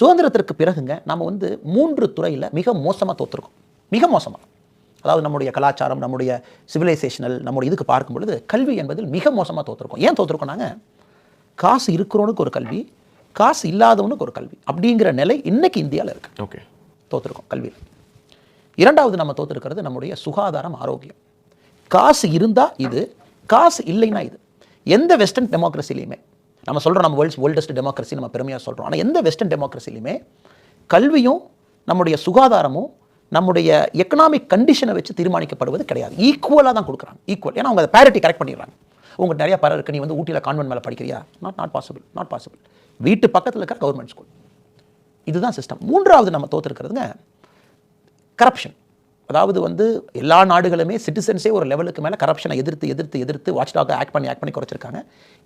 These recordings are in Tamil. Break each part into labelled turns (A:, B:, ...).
A: சுதந்திரத்திற்கு பிறகுங்க நம்ம வந்து மூன்று துறையில் மிக மோசமாக தோற்றுருக்கோம் மிக மோசமாக அதாவது நம்முடைய கலாச்சாரம் நம்முடைய சிவிலைசேஷனல் நம்முடைய இதுக்கு பார்க்கும் பொழுது கல்வி என்பதில் மிக மோசமாக தோற்றுருக்கோம் ஏன் தோற்றுருக்கோம் நாங்கள் காசு இருக்கிறவனுக்கு ஒரு கல்வி காசு இல்லாதவனுக்கு ஒரு கல்வி அப்படிங்கிற நிலை இன்னைக்கு இந்தியாவில் இருக்கு.
B: ஓகே.
A: தோற்றுருக்கோம் கல்வியில். இரண்டாவது நம்ம தோற்றுருக்கிறது நம்முடைய சுகாதாரம் ஆரோக்கியம். காசு இருந்தால் இது காசு இல்லைன்னா இது. எந்த வெஸ்டர்ன் டெமோக்ரஸிலையுமே நம்ம சொல்கிறோம் நம்ம வேர்ல்ட்ஸ் ஓல்டஸ்ட் டெமோக்ரஸி நம்ம பெருமையாக சொல்கிறோம் ஆனால் எந்த வெஸ்டர்ன் டெமோக்ரஸிலையுமே கல்வியும் நம்முடைய சுகாதாரமும் நம்முடைய எக்கனாமிக் கண்டிஷனை வச்சு தீர்மானிக்கப்படுவது கிடையாது. ஈக்குவலாக தான் கொடுக்குறாங்க. ஈக்குவல் ஏன்னா அவங்க பேரிட்டி கரெக்ட் பண்ணிடுறாங்க. உங்களுக்கு நிறையா பேர் இருக்குது நீ வந்து ஊட்டியில் கான்வென்ட் மேலே படிக்கிறியா? Not not possible not possible வீட்டு பக்கத்தில் இருக்கிற கவர்மெண்ட் ஸ்கூல் இதுதான் சிஸ்டம் மூன்றாவது நம்ம தோற்றுருக்கிறதுங்க கரப்ஷன் அதாவது வந்து எல்லா நாடுகளுமே சிட்டிசன்ஸே ஒரு லெவலுக்கு மேலே கரப்ஷனை எதிர்த்து எதிர்த்து எதிர்த்து வாட்ச் டாக் ஆக்ட் பண்ணி ஆக்ட் பண்ணி குறைச்சிருக்காங்க.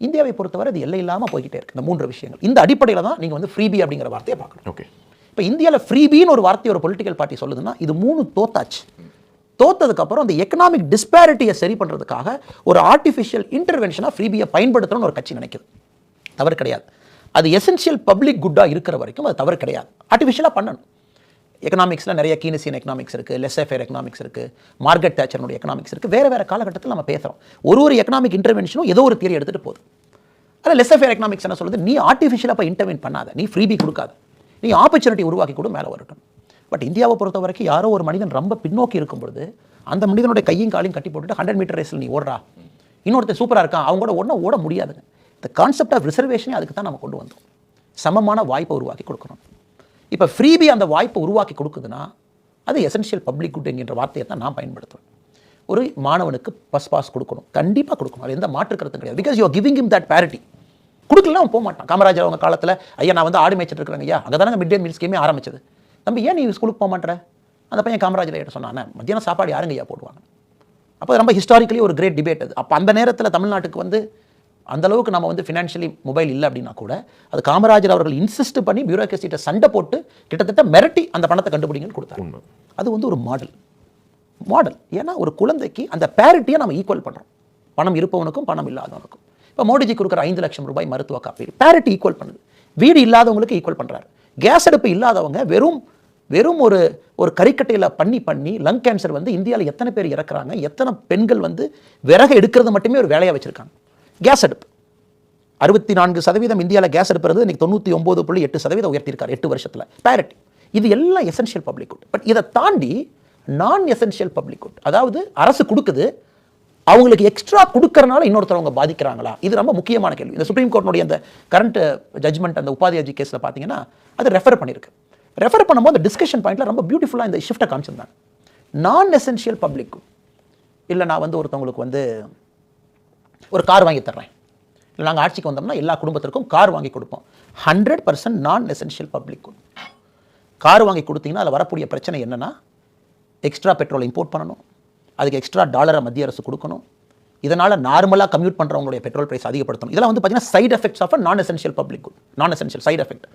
A: இந்தியாவை பொறுத்தவரை இது எல்லை இல்லாமல் போய்கிட்டே இருக்கு. இந்த மூன்று விஷயங்கள். இந்த அடிப்படையில் தான் நீங்கள் வந்து ஃப்ரீபி அப்படிங்கிற வார்த்தையை பார்க்கணும்.
B: ஓகே
A: இப்போ இந்தியாவில் ஃப்ரீபின்னு ஒரு வார்த்தை ஒரு பொலிட்டிக்கல் பார்ட்டி சொல்லுதுன்னா இது மூணு தோத்தாச்சு. தோத்ததுக்கப்புறம் அந்த எக்கனாமிக் டிஸ்பேரிட்டியை சரி பண்ணுறதுக்காக ஒரு ஆர்டிஃபிஷியல் இன்டர்வென்ஷனாக ஃப்ரீபியை பயன்படுத்தணும்னு ஒரு கட்சி நினைக்குது. தவறு கிடையாது. அது எசென்ஷியல் பப்ளிக் குட்டாக இருக்கிற வரைக்கும் அது தவறு கிடையாது. ஆர்டிஃபிஷியலாக பண்ணணும். எக்கனாமிக்ஸில் நிறைய கீனசியன் எக்கனாமிக்ஸ் இருக்குது லெஸ்ஸேஃபேர் எக்கனாமிக்ஸ் இருக்குது மார்க்கெட் தேச்சரனுடைய எக்கனாமிக்ஸ் இருக்குது வேறு வேறு காலகட்டத்தில் நம்ம பேசுகிறோம் ஒரு ஒரு எக்கனாமிக் இன்டர்வென்ஷனும் ஏதோ ஒரு தியரி எடுத்துகிட்டு போகுது. அதில் லெஸ்ஸேஃபேர் எக்கனாமிக்ஸ் என்ன சொல்லுது? நீ ஆர்டிஃபிஷியலாக போய் இன்டர்வென் பண்ணாத. நீ ஃப்ரீபி கொடுக்காத. நீ ஆப்பர்ச்சுனிட்டி உருவாக்கி கூட மேலே வரட்டும். பட் இந்தியாவை பொறுத்த வரைக்கும் யாரோ ஒரு மனிதன் ரொம்ப பின்னோக்கி இருக்கும் பொழுது அந்த மனிதனுடைய கையும் காலையும் கட்டி போட்டுட்டு ஹண்ட்ரட் மீட்டர் ரேஸில் நீ ஓடுறா. இன்னொருத்தர் சூப்பராக இருக்கான். அவங்க கூட ஓடனா ஓட முடியாதுங்க. இந்த கான்செப்ட் ஆஃப் ரிசர்வேஷனே அதுக்கு தான் நம்ம கொண்டு வந்தோம். சமமான வாய்ப்பை உருவாக்கி கொடுக்கணும். இப்போ ஃப்ரீபி அந்த வாய்ப்பை உருவாக்கி கொடுக்குதுன்னா அது எசென்ஷியல் பப்ளிக் குட் என்கின்ற வார்த்தையை தான் நான் பயன்படுத்துவேன். ஒரு மாணவனுக்கு பஸ் பாஸ் கொடுக்கணும். கண்டிப்பாக கொடுக்கணும். அது எந்த மாற்று கருத்து கிடையாது. Because you giving him that parity கொடுக்கலாம் போக மாட்டான் காமராஜர் அவங்க காலத்தில் ஐயா நான் வந்து ஆடு மேய்ச்சிட்டு இருக்கிறேங்க ஐயா. அங்கே தானே மிட் டே மீல் ஸ்கீமே ஆரம்பிச்சது. தம்பி ஏன் நீ ஸ்கூலுக்கு போக மாட்டேற? அந்த பையன் காமராஜர் ஐயா சொன்னானே மத்தியானம் சாப்பாடு யாருங்க ஐயா போடுவாங்க? அப்போ ரொம்ப ஹிஸ்டாரிக்கலி ஒரு கிரேட் டிபேட் அது. அப்போ அந்த நேரத்தில் தமிழ்நாட்டுக்கு வந்து அந்த அளவுக்கு நம்ம வந்து ஃபினான்ஷியலி மொபைல் இல்லை அப்படின்னா கூட அது காமராஜர் அவர்கள் இன்சிஸ்ட் பண்ணி பியூரோக்ரஸிட்ட சண்டை போட்டு கிட்டத்தட்ட மிரட்டி அந்த பணத்தை கண்டுபிடிங்கன்னு கொடுத்தாரு.
B: உண்மை.
A: அது வந்து ஒரு மாடல் மாடல் ஏன்னா ஒரு குழந்தைக்கு அந்த பேரிட்டியை நம்ம ஈக்குவல் பண்ணுறோம் பணம் இருப்பவனுக்கும் பணம் இல்லாதவனுக்கும். இப்போ மோடிஜி கொடுக்குற ஐந்து லட்சம் ரூபாய் மருத்துவ காப்பீடு. பேரிட்டி ஈக்குவல் பண்ணுது. வீடு இல்லாதவங்களுக்கு ஈக்குவல் பண்ணுறாரு கேஸ் அடுப்பு இல்லாதவங்க வெறும் வெறும் ஒரு ஒரு கறிக்கட்டையில் பண்ணி பண்ணி லங் கேன்சர் வந்து இந்தியாவில் எத்தனை பேர் இறக்குறாங்க எத்தனை பெண்கள் வந்து விறகு எடுக்கிறது மட்டுமே ஒரு வேலையாக வச்சுருக்காங்க. கேஸ் அடுப்பு. அறுபத்தி நான்கு சதவீதம் இந்தியாவில் கேஸ் எடுப்பது இன்றைக்கி தொண்ணூற்றி ஒம்பது புள்ளி எட்டு சதவீதம் உயர்த்தியிருக்கார் எட்டு வருஷத்தில். பேரிட்டி இது எல்லாம் எசென்ஷியல் பப்ளிக் குட் பட் இதை தாண்டி நான் எசென்ஷியல் பப்ளிக் குட் அதாவது அரசு கொடுக்குது அவங்களுக்கு எக்ஸ்ட்ரா கொடுக்கறனால இன்னொருத்தரவங்க பாதிக்கிறாங்களா? இது ரொம்ப முக்கியமான கேள்வி. இந்த சுப்ரீம் கோர்ட்டினுடைய அந்த கரண்ட் ஜட்ஜ்மெண்ட் அந்த உபாதியாஜி கேஸில் பார்த்தீங்கன்னா அது ரெஃபர் பண்ணியிருக்கு ரெஃபர் பண்ணும்போது அந்த டிஸ்கஷன் பாயிண்ட்டில் ரொம்ப பியூட்டிஃபுல்லாக இந்த ஷிஃப்ட்டை காமிச்சிருந்தாங்க. நான் எசென்ஷியல் பப்ளிக் இல்லை நான் வந்து ஒருத்தவங்களுக்கு வந்து ஒரு கார் வாங்கி தர்றேன். இல்லை நாங்கள் ஆட்சிக்கு வந்தோம்னா எல்லா குடும்பத்திற்கும் கார் வாங்கி கொடுப்போம். Hundred percent non essential public car வாங்கி கொடுத்தீங்கன்னா அதில் வரக்கூடிய பிரச்சனை என்னன்னா எக்ஸ்ட்ரா பெட்ரோல் இம்போர்ட் பண்ணணும். அதுக்கு எக்ஸ்ட்ரா டாலரை மத்திய அரசு கொடுக்கணும். இதனால் நார்மலாக கம்யூட் பண்ணுறவங்களுடைய பெட்ரோல் ப்ரைஸ் அதிகப்படுத்தணும். இதெல்லாம் வந்து பார்த்தீங்கன்னா side effects of non essential public good non essential side effect